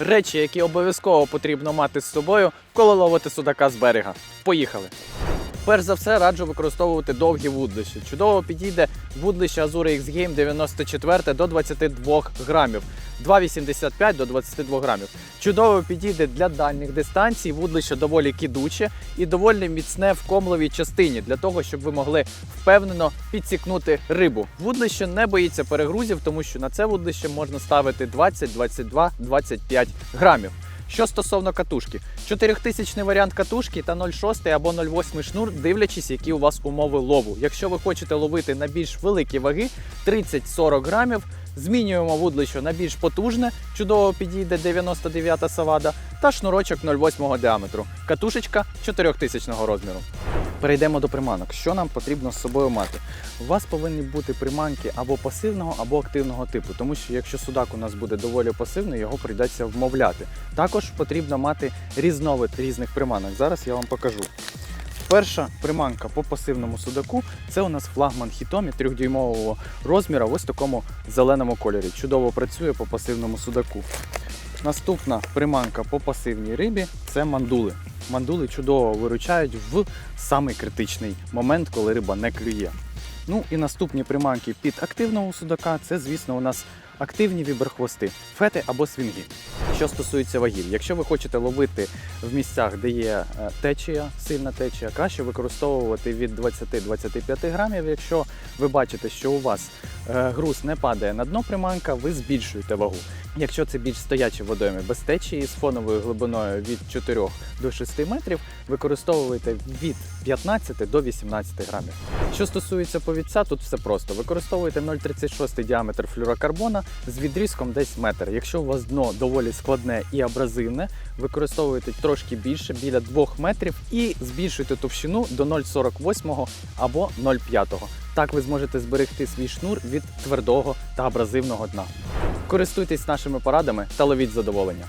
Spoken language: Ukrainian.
речі, які обов'язково потрібно мати з собою, коли ловити судака з берега. Поїхали! Перш за все раджу використовувати довгі вудлища. Чудово підійде вудлище Azure X Game 94 до 22 грамів, 2,85 до 22 грамів. Чудово підійде для дальніх дистанцій. Вудлище доволі кидуче і доволі міцне в комловій частині для того, щоб ви могли впевнено підсікнути рибу. Вудлище не боїться перегрузів, тому що на це вудлище можна ставити 20, 22, 25 грамів. Що стосовно катушки, 4000 варіант катушки та 0,6 або 0,8 шнур, дивлячись, які у вас умови лову. Якщо ви хочете ловити на більш великі ваги, 30-40 грамів, змінюємо вудлище на більш потужне, чудово підійде 99-та савада, та шнурочок 0,8 діаметру. Катушечка 4000 розміру. Перейдемо до приманок. Що нам потрібно з собою мати? У вас повинні бути приманки або пасивного, або активного типу, тому що якщо судак у нас буде доволі пасивний, його прийдеться вмовляти. Також потрібно мати різновид різних приманок. Зараз я вам покажу. Перша приманка по пасивному судаку це у нас флагман хітомі 3-дюймового розміру в ось такому зеленому кольорі. Чудово працює по пасивному судаку. Наступна приманка по пасивній рибі це мандули. Мандули чудово виручають в самий критичний момент, коли риба не клює. Ну і наступні приманки під активного судака це, звісно, у нас активні віберхвости, фети або свінги. Що стосується вагів, якщо ви хочете ловити в місцях, де є е, течія, сильна течія, краще використовувати від 20-25 грамів. Якщо ви бачите, що у вас е, груз не падає на дно приманка, ви збільшуєте вагу. Якщо це більш стоячі водойми без течії з фоновою глибиною від 4 до 6 метрів, використовуєте від 15 до 18 грамів. Що стосується повідця, тут все просто. Використовуєте 0,36 діаметр флюрокарбона з відрізком десь метр. Якщо у вас дно доволі складне і абразивне, використовуйте трошки більше, біля 2 метрів, і збільшуйте товщину до 0,48 або 0,5. Так ви зможете зберегти свій шнур від твердого та абразивного дна. Користуйтесь нашими порадами та ловіть задоволення.